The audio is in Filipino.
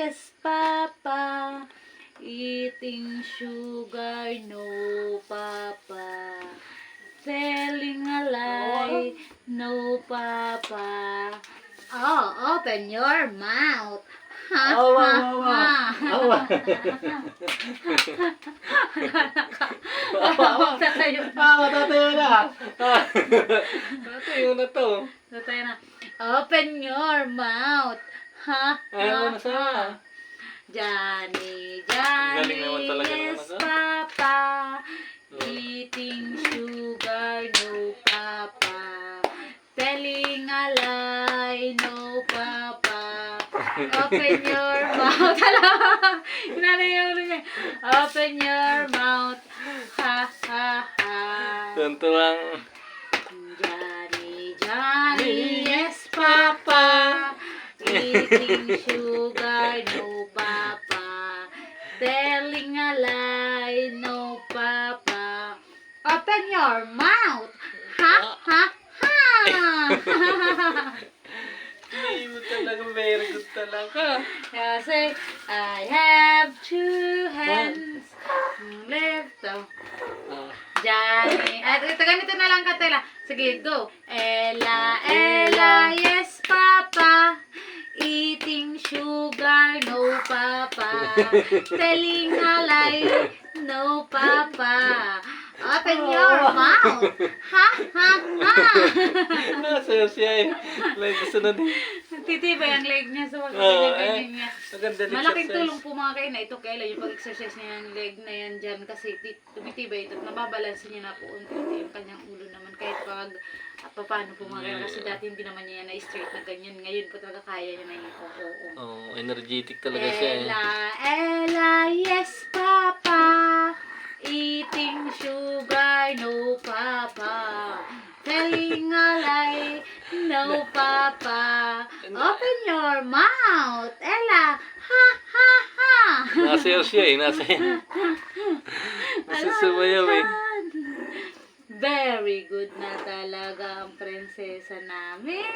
yes, Papa. Eating sugar, no, Papa. Telling a lie, no, Papa. Oh, open your mouth. Ha, Oh, wow, ha, wow, wow. ha. Oh, wow. Tatayo. Ah, matatayo na. Ah. Tatayo na to. Tatayo na. Open your mouth. Ha, Ayaw ha, na sana. ha. Johnny, Galing naman Johnny, talaga ng yes, anak, ah. Papa. Oh. Eating sugar, no, Papa. Telling a lie, no, Papa. Open your mouth. Hala! Hinanay yung ulo niya. Open your mouth. Ha, ha, ha. Tuntuang. Eating sugar, no, Papa. Telling a lie, no, Papa. Open your mouth. Ha, ha, ha. Hindi mo talaga very good talaga. Yeah, say, I have two hands. Left, oh. Ah. Johnny. At ito, ganito na lang katela. Sige, go. Ella, Ella, yes, Papa. Eating sugar, no, Papa. Telling a lie, no, Papa. Open your mouth. Ha, ha, ha. Nasa siya eh. Like, gusto na din. Titibay ang leg niya sa Oo, pagkaganyan eh. niya. Maganda din Malaking exercise. tulong po mga kayo na ito kailan yung pag-exercise niya yung leg na yan dyan kasi ti- tumitibay ito at nababalansin niya na po unti-unti yung kanyang ulo naman kahit pag uh, paano po mga kayo kasi dati hindi naman niya yan na-straight na ganyan. Ngayon po talaga kaya niya na yung oo. Oo Oh, energetic talaga siya eh. Ella, Ella, yes papa. Eating sugar no papa. Telling a lie no papa. Open your mouth Ella. Ha ha ha. Nasa siya eh. Nasa Nasa sumayaw eh. Very good na talaga ang prinsesa namin.